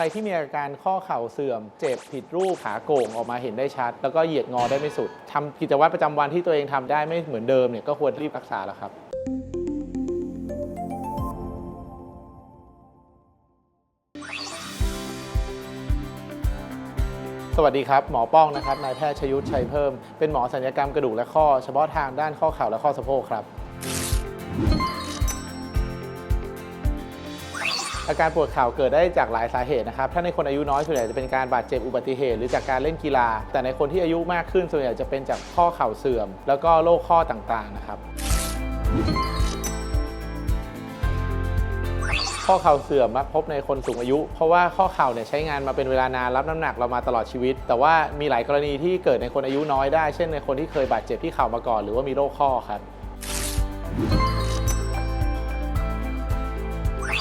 รที่มีอาการข้อเข่าเสื่อม เจ็บผิดรูปขาโก่งออกมาเห็นได้ชัด แล้วก็เหยียดงอได้ไม่สุดทำกิจวัตรประจำวันที่ตัวเองทำได้ไม่เหมือนเดิมเนี่ยก็ควรรีบรักษาแล้วครับสวัสดีครับหมอป้องนะครับนายแพทย์ชยุทธชัยเพิ่ม เป็นหมอศัลยกรรมกระดูกและข้อ เฉพาะทางด้านข้อเข่าและข้อสะโพกครับ อาการปวดเข่าเกิดได้จากหลายสาเหตุนะครับ ถ้าในคนอายุน้อยส่วนใหญ่จะเป็นการบาดเจ็บอุบัติเหตุหรือจากการเล่นกีฬา แต่ในคนที่อายุมากขึ้นส่วนใหญ่จะเป็นจากข้อเข่าเสื่อม แล้วก็โรคข้อต่างๆนะครับ ข้อเข่าเสื่อมมักพบในคนสูงอายุ เพราะว่าข้อเข่าเนี่ยใช้งานมาเป็นเวลานานรับน้ำหนักเรามาตลอดชีวิต แต่ว่ามีหลายกรณีที่เกิดในคนอายุน้อยได้ เช่นในคนที่เคยบาดเจ็บที่เข่ามาก่อน หรือว่ามีโรคข้อครับ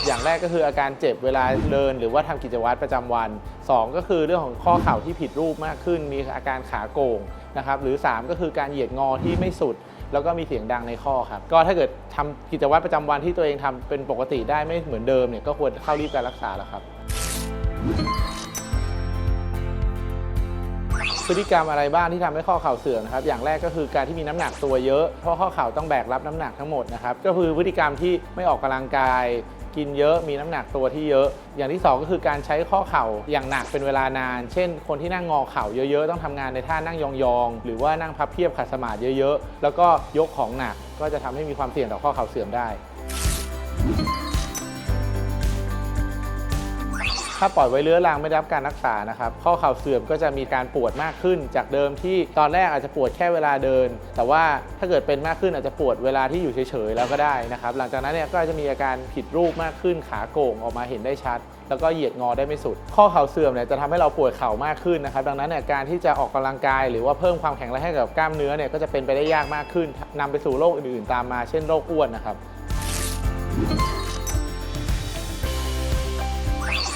อย่างแรกก็คืออาการเจ็บเวลาเดิน หรือว่าทำกิจวัตรประจำวัน 2 ก็คือเรื่องของข้อเข่าที่ผิดรูปมากขึ้น มีอาการขาโก่งนะครับหรือ 3 ก็คือการเหยียดงอที่ไม่สุด แล้วก็มีเสียงดังในข้อครับก็ถ้าเกิดทำกิจวัตรประจำวันที่ตัวเองทำเป็นปกติได้ไม่เหมือนเดิมเนี่ยก็ควรเข้ารีบการรักษาแล้วครับพฤติกรรมอะไรบ้างที่ทำให้ข้อเข่าเสื่อมนะครับ อย่างแรกก็คือการที่มีน้ำหนักตัวเยอะ เพราะข้อเข่าต้องแบกรับน้ำหนักทั้งหมดนะครับ ก็คือพฤติกรรมที่ไม่ออกกำลังกาย กินเยอะมีน้ำหนักตัวที่เยอะ อย่างที่สองก็คือการใช้ข้อเข่าอย่างหนักเป็นเวลานาน เช่น คนที่นั่งงอเข่าเยอะๆ ต้องทำงานในท่านั่งยองๆ หรือว่านั่งพับเพียบขัดสมาธิเยอะๆ แล้วก็ยกของหนักก็จะทำให้มีความเสี่ยงต่อข้อเข่าเสื่อมได้ ถ้าปล่อยไว้เรื้อรังไม่ได้รับการรักษานะครับ ข้อเข่าเสื่อมก็จะมีการปวดมากขึ้น จากเดิมที่ตอนแรกอาจจะปวดแค่เวลาเดิน แต่ว่าถ้าเกิดเป็นมากขึ้นอาจจะปวดเวลาที่อยู่เฉยๆแล้วก็ได้นะครับ หลังจากนั้นเนี่ยก็จะมีอาการผิดรูปมากขึ้น ขาโก่งออกมาเห็นได้ชัด แล้วก็เหยียดงอได้ไม่สุด ข้อเข่าเสื่อมเนี่ยจะทำให้เราปวดเข่ามากขึ้นนะครับ ดังนั้นเนี่ยการที่จะออกกำลังกาย หรือว่าเพิ่มความแข็งแรงให้กับกล้ามเนื้อเนี่ยก็จะเป็นไปได้ยากมากขึ้นนำไปสู่โรคอื่นๆ ตามมา เช่นโรคอ้วนนะครับ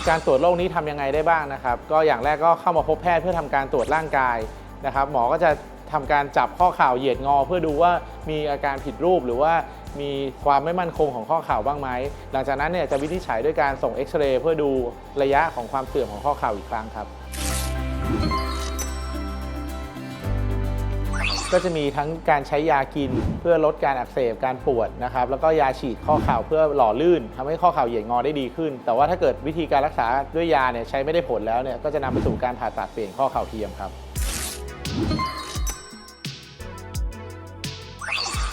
การตรวจโรคนี้ทำยังไงได้บ้างนะครับ ก็อย่างแรกก็เข้ามาพบแพทย์เพื่อทำการตรวจร่างกายนะครับ หมอก็จะทำการจับข้อเข่าเหยียดงอ เพื่อดูว่ามีอาการผิดรูปหรือว่ามีความไม่มั่นคงของข้อเข่าบ้างไหม หลังจากนั้นเนี่ยจะวินิจฉัยด้วยการส่งเอ็กซเรย์เพื่อดูระยะของความเสื่อมของข้อเข่าอีกครั้งครับ ก็จะมีทั้งการใช้ยากินเพื่อลดการอักเสบการปวดนะครับแล้วก็ยาฉีดข้อเข่าเพื่อหล่อลื่นทำให้ข้อเข่าเหยียดงอได้ดีขึ้น แต่ว่าถ้าเกิดวิธีการรักษาด้วยยาเนี่ยใช้ไม่ได้ผลแล้วเนี่ยก็จะนำไปสู่การผ่าตัดเปลี่ยนข้อเข่าเทียมครับ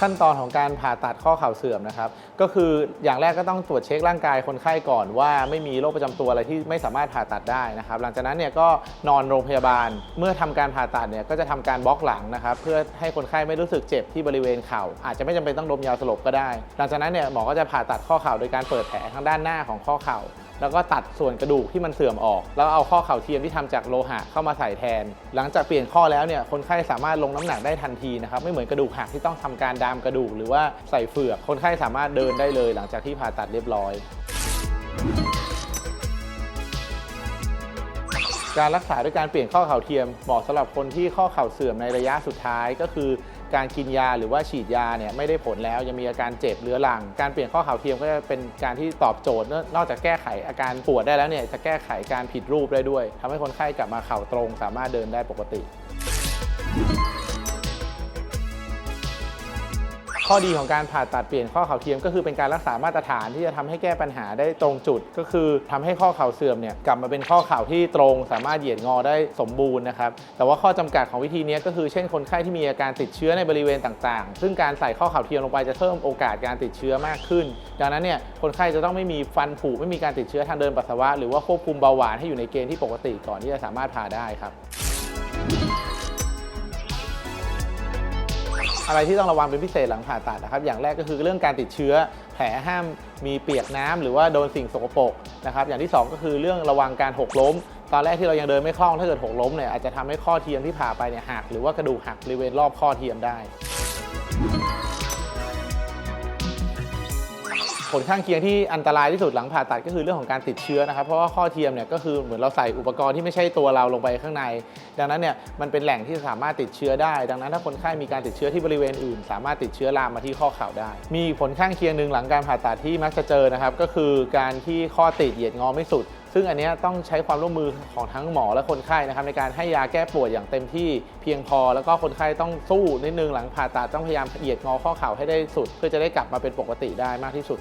ขั้นตอนของการผ่าตัดข้อเข่าเสื่อมนะครับ ก็คืออย่างแรกก็ต้องตรวจเช็คร่างกายคนไข้ก่อนว่าไม่มีโรคประจำตัวอะไรที่ไม่สามารถผ่าตัดได้นะครับ หลังจากนั้นเนี่ยก็นอนโรงพยาบาล เมื่อทำการผ่าตัดเนี่ยก็จะทำการบล็อกหลังนะครับ เพื่อให้คนไข้ไม่รู้สึกเจ็บที่บริเวณเข่า อาจจะไม่จำเป็นต้องดมยาสลบก็ได้ หลังจากนั้นเนี่ยหมอก็จะผ่าตัดข้อเข่าโดยการเปิดแผลทางด้านหน้าของข้อเข่า แล้วก็ตัดส่วนกระดูกที่มันเสื่อมออก แล้วเอาข้อเข่าเทียมที่ทำจากโลหะเข้ามาใส่แทน หลังจากเปลี่ยนข้อแล้วเนี่ยคนไข้สามารถลงน้ำหนักได้ทันทีนะครับไม่เหมือนกระดูกหักที่ต้องทำการดามกระดูก หรือว่าใส่เฟือกคนไข้สามารถเดินได้เลย หลังจากที่ผ่าตัดเรียบร้อยการรักษาด้วยการเปลี่ยนข้อเข่าเทียมเหมาะสำหรับคนที่ข้อเข่าเสื่อมในระยะสุดท้ายก็คือ การกินยาหรือว่าฉีดยาเนี่ยไม่ได้ผลแล้วยังมีอาการเจ็บเรื้อรัง การเปลี่ยนข้อเข่าเทียมก็จะเป็นการที่ตอบโจทย์ นอกจากแก้ไขอาการปวดได้แล้วเนี่ยจะแก้ไขการผิดรูปได้ด้วยทำให้คนไข้กลับมาเข่าตรง สามารถเดินได้ปกติ ข้อดีของการผ่าตัดเปลี่ยนข้อเข่าเทียมก็คือเป็นการรักษามาตรฐานที่จะทำให้แก้ปัญหาได้ตรงจุด ก็คือทำให้ข้อเข่าเสื่อมเนี่ยกลับมาเป็นข้อเข่าที่ตรง สามารถเหยียดงอได้สมบูรณ์นะครับแต่ว่าข้อจำกัดของวิธีนี้ก็คือเช่นคนไข้ที่มีอาการติดเชื้อในบริเวณต่างๆ ซึ่งการใส่ข้อเข่าเทียมลงไปจะเพิ่มโอกาสการติดเชื้อมากขึ้น ดังนั้นเนี่ยคนไข้จะต้องไม่มีฟันผุไม่มีการติดเชื้อทางเดินปัสสาวะ หรือว่าควบคุมเบาหวานให้อยู่ในเกณฑ์ที่ปกติก่อนที่จะสามารถผ่าได้ครับ อะไรที่ต้องระวังเป็นพิเศษหลังผ่าตัดนะครับอย่างแรกก็คือเรื่องการติดเชื้อ แผลห้ามมีเปียกน้ำหรือว่าโดนสิ่งสกปรกนะครับอย่างที่ 2 ก็คือเรื่องระวังการหกล้ม ตอนแรกที่เรายังเดินไม่คล่องถ้าเกิดหกล้มเนี่ยอาจจะทำให้ข้อเทียมที่ผ่าไปเนี่ยหักหรือว่ากระดูกหักบริเวณรอบข้อเทียมได้ ผลข้างเคียงที่อันตรายที่สุดหลังผ่าตัดก็คือเรื่องของการติดเชื้อนะครับ เพราะว่าข้อเทียมเนี่ยก็คือเหมือนเราใส่อุปกรณ์ที่ไม่ใช่ตัวเราลงไปข้างใน ดังนั้นเนี่ยมันเป็นแหล่งที่สามารถติดเชื้อได้ ดังนั้นถ้าคนไข้มีการติดเชื้อที่บริเวณอื่น สามารถติดเชื้อลามมาที่ข้อเข่าได้ มีผลข้างเคียงหนึ่งหลังการผ่าตัดที่มักจะเจอนะครับก็คือการที่ข้อติดเหยียดงอไม่สุด ซึ่งอันนี้ต้องใช้ความร่วมมือของทั้งหมอและคนไข้นะครับในการให้ยาแก้ปวดอย่างเต็มที่เพียงพอ แล้วก็คนไข้ต้องสู้นิดนึงหลังผ่าตัดต้องพยายามเหยียดงอข้อเข่าให้ได้สุด เพื่อจะได้กลับมาเป็นปกติได้มากที่สุด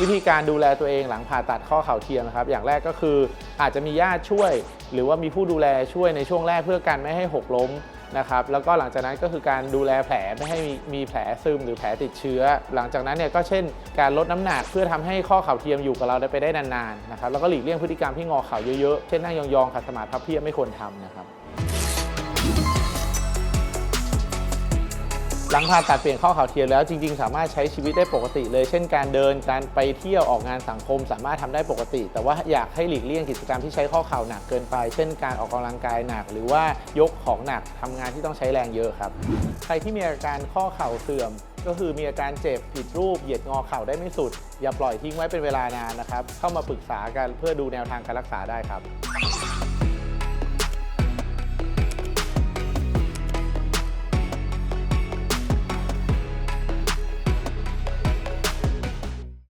วิธีการดูแลตัวเองหลังผ่าตัดข้อเข่าเทียมนะครับ อย่างแรกก็คืออาจจะมีญาติช่วย หรือว่ามีผู้ดูแลช่วยในช่วงแรกเพื่อกันไม่ให้หกล้ม นะครับแล้วก็หลังจากนั้นก็คือการดูแลแผลไม่ให้มีมีแผลซึมหรือแผลติดเชื้อ หลังจากนั้นเนี่ยก็เช่น การลดน้ำหนักเพื่อทำให้ข้อเข่าเทียมอยู่กับเราได้ไปได้นานๆนะครับแล้วก็หลีกเลี่ยงพฤติกรรมที่งอเข่าเยอะๆเช่นนั่งยองๆขัดสมาธิพับเพียบไม่ควรทำนะครับ หลังผ่าตัดเปลี่ยนข้อเข่าเทียมแล้วจริง ๆ สามารถใช้ชีวิตได้ปกติเลย เช่นการเดินการไปเที่ยวออกงานสังคม สามารถทำได้ปกติ แต่ว่าอยากให้หลีกเลี่ยงกิจกรรมที่ใช้ข้อเข่าหนักเกินไป เช่นการออกกำลังกายหนัก หรือว่ายกของหนักทำงานที่ต้องใช้แรงเยอะครับ ใครที่มีอาการข้อเข่าเสื่อมก็คือมีอาการเจ็บผิดรูปเหยียดงอเข่าได้ไม่สุด อย่าปล่อยทิ้งไว้เป็นเวลานานนะครับ เข้ามาปรึกษากันเพื่อดูแนวทางการรักษาได้ครับ